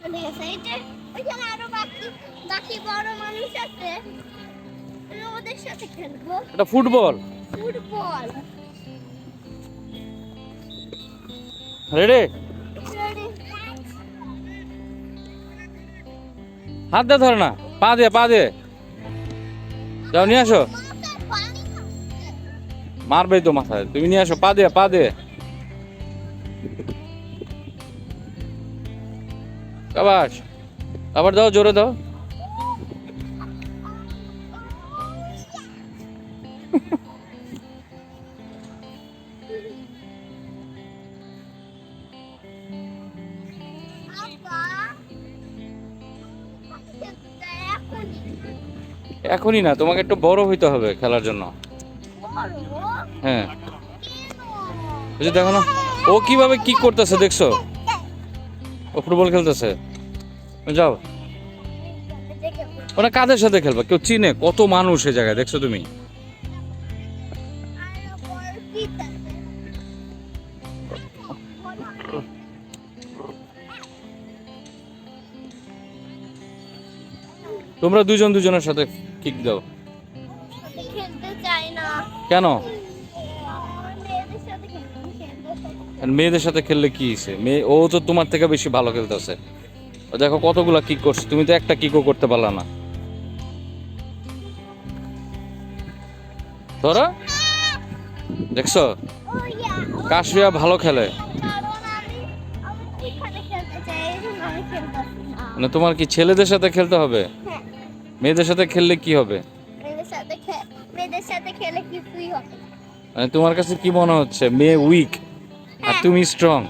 চলে গেছে। এই ওইখানে আরও বাকি বাকি বড় মানুষ আছে ওদের সাথে খেলব। এটা ফুটবল। ফুটবল। রেডি? হাত দিয়ে ধরে না পা দিয়ে পা দিয়ে যাও নিয়ে আসো। মারবেই তো মাথায় তুমি নিয়ে আসো পা দিয়ে পা দিয়ে কাবাস আবার দাও, জোরে দাও। এখনই না, তোমাকে একটু বড় হইতে হবে খেলার জন্য। হ্যাঁ। দেখো না, ও কীভাবে কি করতেছে, দেখছ? ও ফুটবল খেলতেছে। যাও। ওরা কাদের সাথে খেলবা? কেউ চিনে? কত মানুষ সে জায়গায়, দেখছ তুমি? তোমরা দুজন দুজনের সাথে কিক দাও। কেন? মেয়েদের সাথে খেললে কি মেয়ে ও তো তোমার থেকে বেশি ভালো খেলতেছে। দেখো কতগুলা কিক করছে। তুমি তো একটা কিকও করতে পারলা না। ধরো। দেখছ? কাশিয়া ভালো খেলে। না মানে তোমার কি ছেলেদের সাথে খেলতে হবে? হ্যাঁ মেয়েদের সাথে খেললে কি হবে। মানে তোমার কাছে কি মনে হচ্ছে? মেয়ে উইক আর তুমি স্ট্রং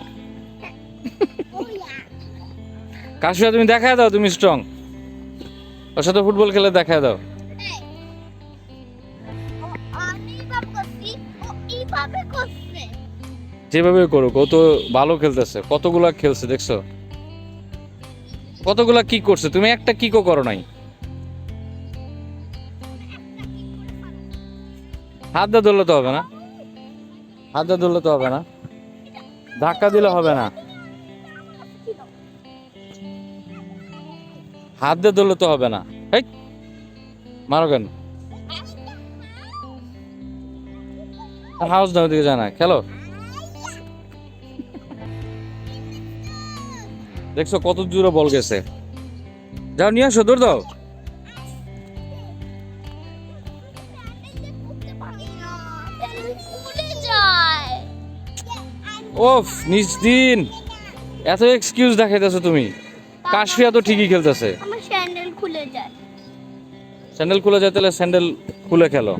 কাশিয়া, তুমি দেখায় দাও, তুমি স্ট্রং ওর সাথে ফুটবল খেলে দেখায় দাও। যেভাবে করুক, ও তো ভালো খেলতেছে। কতগুলা খেলছে, দেখছ? কতগুলা কি করছে? তুমি একটা কিকও করো নাই। হাত দা ধরলে তো হবে না। হাত দিয়ে ধরলে তো হবে না। ধাক্কা দিলে হবে না। হাত দিয়ে ধরলে তো হবে না। এই মারো কেন? হাউস না ওদিকে যায় না, খেলো। দেখছ কত দূরে বল গেছে। যাও, নিয়ে আসো, দৌড় দাও। ওফ, নিজ দিন। এত এক্সকিউজ দেখাইতেছো তুমি। কাশফিয়া তো ঠিকই খেলতেছে। আমার স্যান্ডেল খুলে যায়। স্যান্ডেল খুলে যায় তাহলে স্যান্ডেল খুলে খেলো।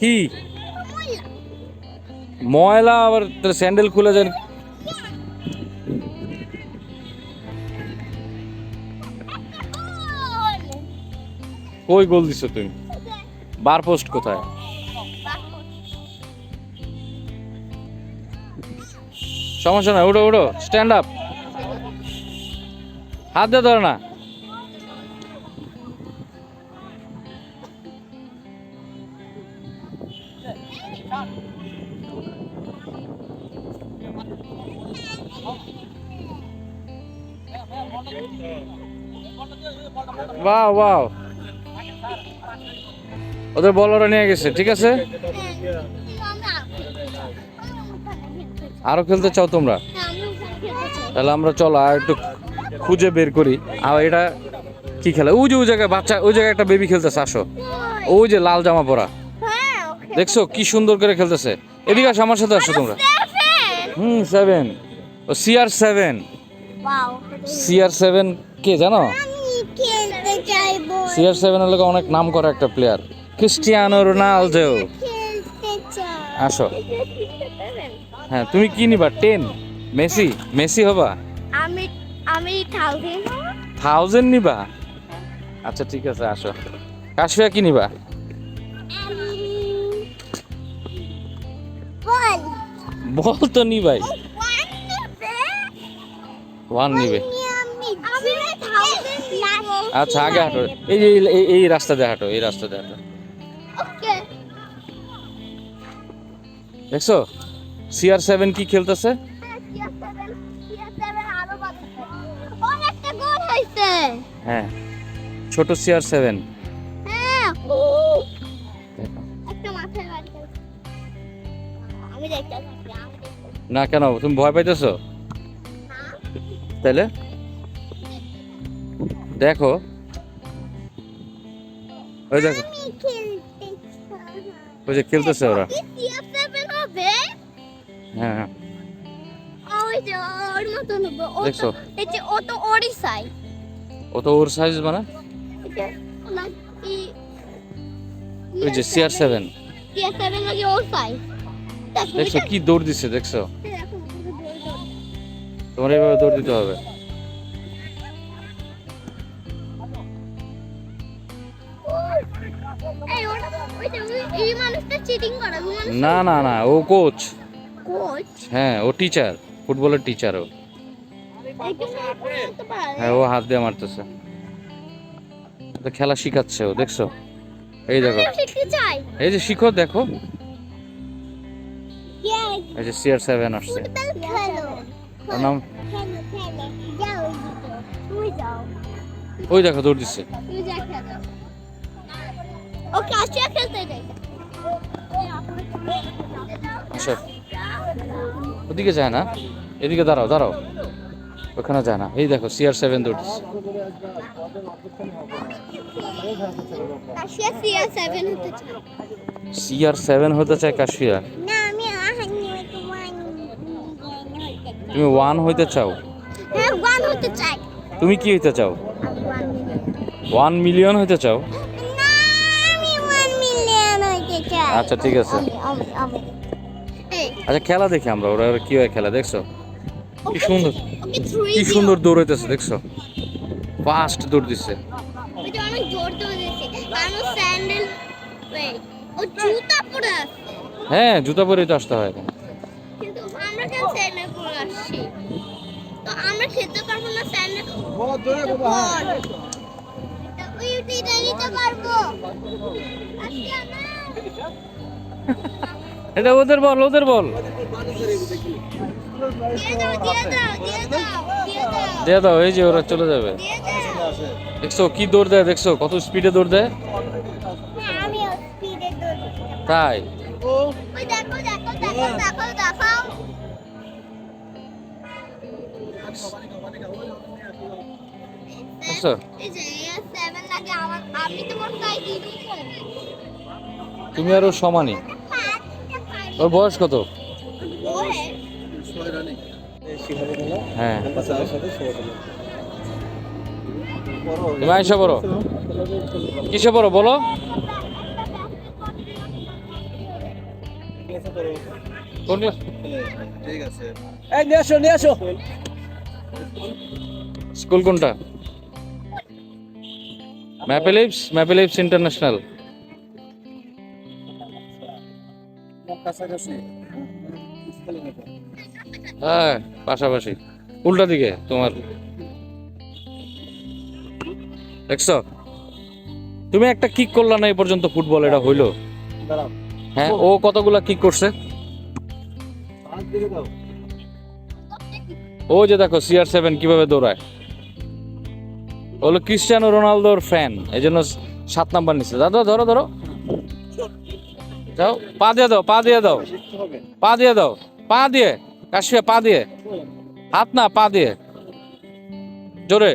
কি? ময়লা আবার তাহলে স্যান্ডেল খুলে যায়। কই গোল দিছো তুমি? বার পোস্ট কোথায়? সমস্যা নাই, উঠো উঠো স্ট্যান্ড আপ হাত দিয়ে ধরে না। বাহ বাহ ওদের বলারও নিয়ে গেছে, ঠিক আছে? আরও খেলতে চাও তোমরা? তাহলে আমরা চলো আর একটু খুঁজে বের করি। আর এটা কি খেলা? ওই যে, ওই জায়গায় বাচ্চা, ওই জায়গায় একটা বেবি খেলতেছে, আসো। ওই যে লাল জামা পরা। দেখছ কি সুন্দর করে খেলতেছে? এদিকে আসো, আমার সাথে আসো তোমরা। হুম সেভেন ও সিআর সেভেন সিআর সেভেন কে, জানো? সিআর সেভেন হলো অনেক নাম করা একটা প্লেয়ার ক্রিস্টিয়ানো রোনালদো। আসো। হ্যাঁ তুমি কি নিবা? টেন মেসি মেসি হবা? আমি আমি থাউজেন্ড থাউজেন্ড নিবা? আচ্ছা ঠিক আছে আসো। কাশিয়া কি নিবা? বল তো নিবাই। ওয়ান নিবে? আচ্ছা আগে হাঁটো। এই যে এই- রাস্তা দিয়ে হাঁটো এই রাস্তা দিয়ে হাঁটো। দেখছ? সিআর সেভেন কি খেলতেছে? হ্যাঁ ছোট সিআর সেভেন না কেন তুমি ভয় পাইতেছ? তাহলে? দেখো। ওই দেখো। ওই যে খেলতেছে ওরা। হ্যাঁ। ওই দেখছ? এই যে ও তো ওরই সাইজ ও তো ওর সাইজ মানে? এই যে সিআর সেভেন CF7 লাগে ওর সাইজ দেখছ কি দৌড় দিচ্ছে দেখছ। তোমার এইভাবে দৌড় দিতে হবে। ওই ওই- ওই না না না ও কোচ কোচ? হ্যাঁ ও টিচার ফুটবলের টিচার ও। হ্যাঁ ও হাত দিয়ে মারতেছে। তো খেলা শিখাচ্ছে ও দেখছ? এই দেখো। এই যে শিখো দেখো। এই যে সিআর সেভেন আসছে। ওর নাম? ওই দেখো দৌড় দিচ্ছে। খেলতে যাই। আসো ওদিকে যায় না? এদিকে দাঁড়াও দাঁড়াও। ওখানে যায় না। এই দেখো সিআর সেভেন চাই সিআর সেভেন হতে চায়। কাশিয়া? তুমি ওয়ান হইতে চাও? হ্যাঁ তুমি কি হইতে চাও? ওয়ান মিলিয়ন হইতে চাও? আচ্ছা ঠিক আছে। আচ্ছা খেলা দেখি আমরা ওরা ওরা কি হয় খেলা দেখছ? কি সুন্দর কি সুন্দর দৌড়াইতেছে দেখছ? ফাস্ট দৌড় দিচ্ছে জুতা পরে হ্যাঁ জুতা পরেই তো আসতে হয় কিন্তু আমরা কেন স্যান্ডেল পরে আসছি? তো আমরা খেতে পারব না স্যান্ডেল নিতে পারব। আজকে না এটা ওদের বল ওদের বল। দিয়ে দাও, এই যে ওরা চলে যাবে। দেখছ কি দৌড় দেয়, দেখছ? কত স্পিডে দৌড় দেয়? তাই? দিদি তুমি আর সমানই ওর বয়স কত? হ্যাঁ। আইসা পড়ো কিসে পড়ো বলো? কোন ঠিক আছে এই নিয়ে আসো নিয়ে আসো। স্কুল কোনটা? Maple Leaf Maple Leaf International. কাছাকাছি? হ্যাঁ পাশাপাশি। উল্টা দিকে তোমার। দেখছ? তুমি একটা কিক করলা না এই পর্যন্ত ফুটবল এটা হইল? হ্যাঁ ও কতগুলা কিক করছে? ও যে দেখো সিআর সেভেন কীভাবে দৌড়ায়। হলো ক্রিস্টিয়ানো রোনালদোর ফ্যান এই জন্য সাত নাম্বার নিচ্ছে দাদা ধরো ধরো। যাও পা দিয়ে দাও, পা দিয়ে দাও। পা দিয়ে দাও, পা দিয়ে, কাশিয়া, পা দিয়ে। হাত না, পা দিয়ে। জোরে।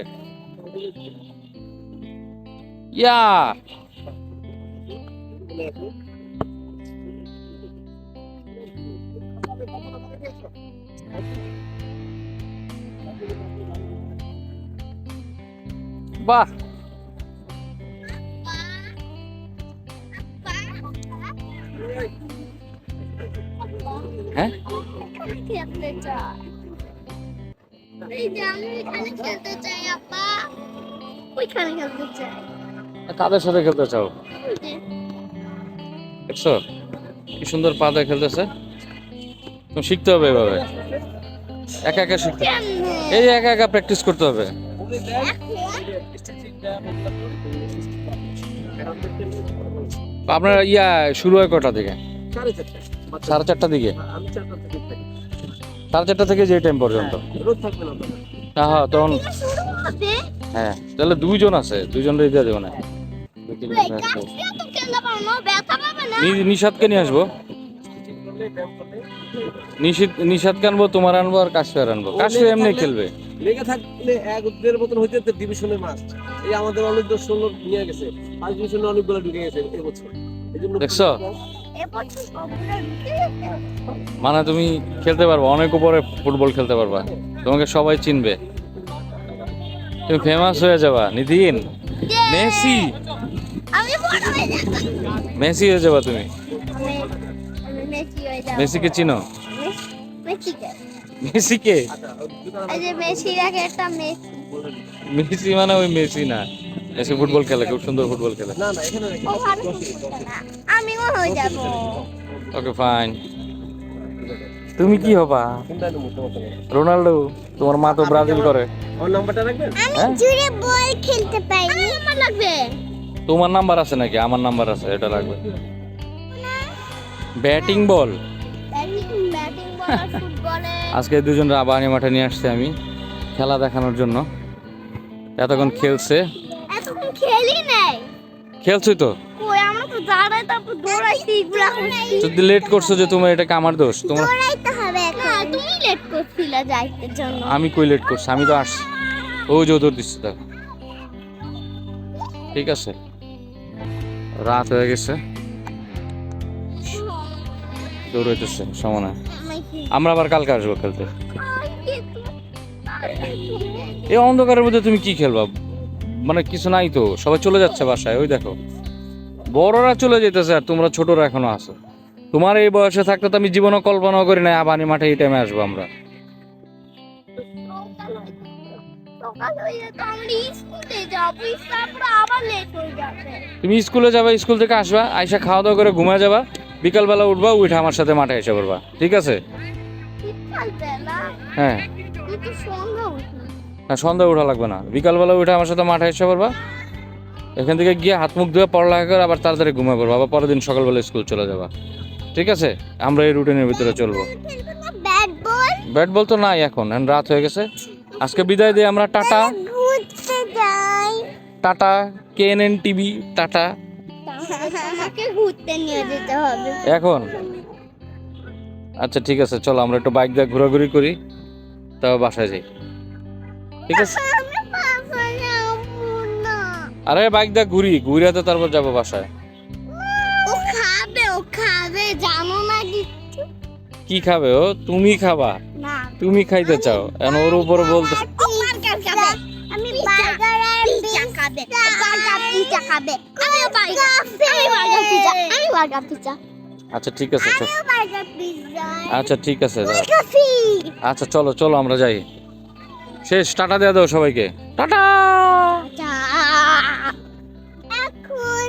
ইয়া। বাহ। হ্যাঁ? খেলতে চাই এই যে আমি এখানে খেলতে চাই আপা। ওইখানে খেলতে চাই কাদের সাথে খেলতে চাও? দেখছ? কি সুন্দর পা দিয়ে খেলতেছে। তুমি শিখতে হবে এভাবে। একা একা শিখতে? এই একা একা প্র্যাকটিস করতে হবে। এখন? আপনার ইয়া শুরু হয় কটা থেকে? সাড়ে চারটে। সাড়ে চারটা দিকে? আমি চারটা থেকে সাড়ে চারটা থেকে যে টাইম পর্যন্ত? রোদ থাকবে না হ্যাঁ হ্যাঁ তখন হ্যাঁ তাহলে দুইজন আছে দুইজন রেখে দেবো নি- নিশাদকে নিয়ে আসব? নিশিত নিশাদকে আনব তোমার আনব আর কাশিয়ার আনব। কাশিয়া এমনি খেলবে। লেগে থাকলে এক দেড় বোতল হইতে তো ডিভিশনের মাছ এই আমাদের অনেক দশ ষোলো নিয়ে গেছে। ফার্স্ট ডিভিশনে অনেকগুলো ঢুকে গেছে এবছর দেখছ? মানে তুমি খেলতে পারবা অনেক উপরে ফুটবল খেলতে পারবা। তোমাকে সবাই চিনবে। তুমি ফেমাস হয়ে যাবা নিদিন মেসি। মেসি হয়ে যাবা তুমি। মেসিকে চিনো? মেসি- মেসিকে? মেসিকে মেসি রাখে মেসি। মেসি মানে ওই মেসি না। মেসি ফুটবল খেলে খুব সুন্দর ফুটবল খেলে। না না এখানে ও ভালো খেলছে আমিও হয়ে যাব। ওকে ফাইন তুমি কি হবা? রোনাল্ডো তোমার মা তো ব্রাজিল করে। আমার নাম্বারটা রাখবেন? হ্যাঁ? জুড়ে বল খেলতে পারি। আমার লাগবে। তোমার নাম্বার আছে নাকি? আমার নাম্বার আছে এটা লাগবে। Batting ball. Batting batting ball আর ফুটবলে। আজকে দুজন রাবানি মাঠে নিয়ে আসছে আমি খেলা দেখানোর জন্য। এতক্ষণ খেলছে। এতক্ষণ খেলি নাই। খেলছি তো? যদি লেট করছ যে তোমার এটা আমার দোষ তোমার দৌড়াইতে হবে না তুমি লেট করছিলা যাইতে জন্য। আমি কই লেট করছি? আমি তো আসছি। ওই যে দৌড় দিচ্ছি দেখো। ঠিক আছে। রাত হয়ে গেছে। দৌড়াইতেছে সমানে আমরা আবার কালকে আসব খেলতে। এই অন্ধকারের মধ্যে তুমি কি খেলবা? মানে কিছু নাই তো সবাই চলে যাচ্ছে বাসায় ওই দেখো। বড়রা চলে যেতেছে আর তোমরা ছোটরা এখনও আছো। তোমার এই বয়সে থাকতে তো আমি জীবনও কল্পনাও করি না আবানি মাঠে এই টাইমে আসব আমরা। তুমি স্কুলে যাবে স্কুল থেকে আসবা আইসা খাওয়া দাওয়া করে ঘুমা যাবা। বিকালবেলা উঠবা উঠে আমার সাথে মাঠে এসে পড়বা। ঠিক আছে? হ্যাঁ। সন্ধ্যা না। সন্ধ্যা উঠা লাগবে না। বিকালবেলা উঠে আমার সাথে মাঠে এসে পড়বা। এখান থেকে গিয়ে হাত মুখ ধুয়ে পড়ালেখা করে আবার তাড়াতাড়ি ঘুমিয়ে পড়বা। আবার পরের দিন সকালবেলা স্কুল চলে যাবা। ঠিক আছে? আমরা এই রুটিনের ভিতরে চলবো। ব্যাট বল তো নাই এখন। রাত হয়ে গেছে। আজকে বিদায় দিয়ে আমরা tata. Tata KNN TV tata. আমাকে ঘুরতে নিয়ে যেতে হবে। এখন? আচ্ছা ঠিক আছে চলো আমরা একটু বাইক দিয়ে ঘোরাঘুরি করি তারপর বাসায় যাই। ঠিক আছে? আরে বাইক দিয়ে ঘুরি ঘুরে তো তারপর যাব বাসায়। ও খাবে ও খাবে জানো না কি খাবে ও? তুমি খাবা। তুমি খাইতে চাও। এখন ওর উপর বলতে আমি বার্গার আর পিজা খাবে বার্গার পিজা খাবে। আচ্ছা ঠিক আছে আচ্ছা ঠিক আছে আচ্ছা চলো চলো আমরা যাই। শেষ টাটা দেওয়া দাও সবাইকে। টাটা! এখন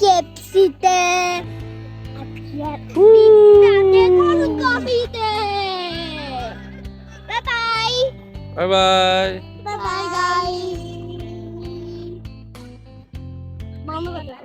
কেপসিতে বাই বাই বাই বাই